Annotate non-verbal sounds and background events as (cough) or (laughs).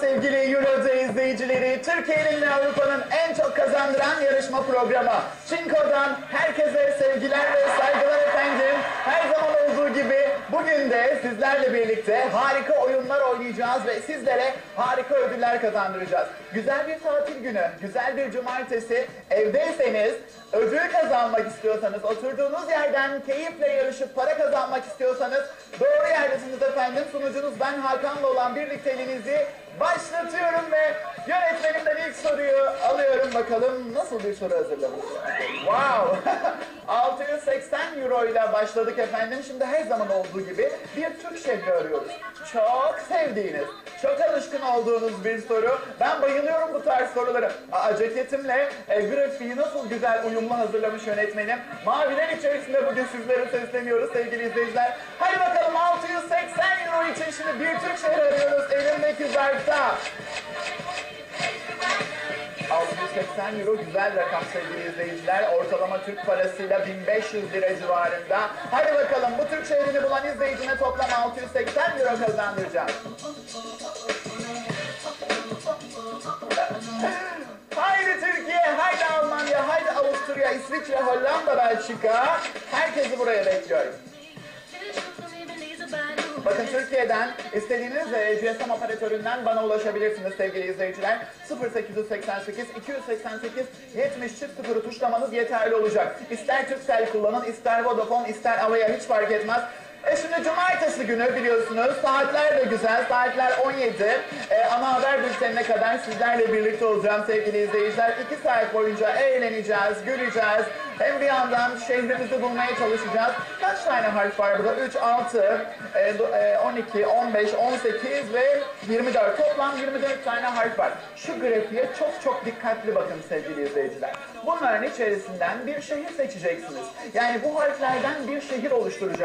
sevgili Euro'da izleyicileri. Türkiye'nin ve Avrupa'nın en çok kazandıran yarışma programı. Çinko'dan herkese sevgiler ve saygılar efendim. Her zaman olduğu gibi bugün de sizlerle birlikte harika oyunlar oynayacağız ve sizlere harika ödüller kazandıracağız. Güzel bir tatil günü, güzel bir cumartesi evdeyseniz ödül kazanmak istiyorsanız, oturduğunuz yerden keyifle yarışıp para kazanmak istiyorsanız doğru yerdesiniz efendim. Sunucunuz ben Hakan'la olan birlikteliğinizi başlatıyorum ve yönetmenimden ilk soruyu alıyorum. Bakalım nasıl bir soru hazırlamış. Wow! (laughs) 680 euro ile başladık efendim. Şimdi her zaman olduğu gibi bir Türk şehri arıyoruz. Çok sevdiğiniz, çok alışkın olduğunuz bir soru. Ben bayılıyorum bu tarz soruları. Aa, ceketimle e, grafiği nasıl güzel uyumlu hazırlamış yönetmenim. Maviler içerisinde bugün sizlere sesleniyoruz sevgili izleyiciler. Hadi bakalım 680 euro için şimdi bir Türk şehri arıyoruz elimdeki zarfta. 680 euro güzel rakam sevgili izleyiciler. Ortalama Türk parasıyla 1500 lira civarında. Hadi bakalım bu Türk şehrini bulan izleyicine toplam 680 euro kazandıracağım. Haydi Türkiye, haydi Almanya, haydi Avusturya, İsviçre, Hollanda, Belçika. Herkesi buraya bekliyorum. Bakın Türkiye'den istediğiniz e, GSM operatöründen bana ulaşabilirsiniz sevgili izleyiciler. 0888 288 70 çift sıfırı tuşlamanız yeterli olacak. İster Turkcell kullanın, ister Vodafone, ister Avaya hiç fark etmez. E şimdi cumartesi günü biliyorsunuz saatler de güzel saatler 17 E, ana haber bültenine kadar sizlerle birlikte olacağım sevgili izleyiciler. 2 saat boyunca eğleneceğiz güleceğiz. Hem bir yandan şehrimizi bulmaya çalışacağız. Kaç tane harf var burada? 3 6 e, do- e, 12 15 18 ve 24 toplam 24 tane harf var. Şu grafiğe çok çok dikkatli bakın sevgili izleyiciler. Bunların içerisinden bir şehir seçeceksiniz. Yani bu harflerden bir şehir oluşturacak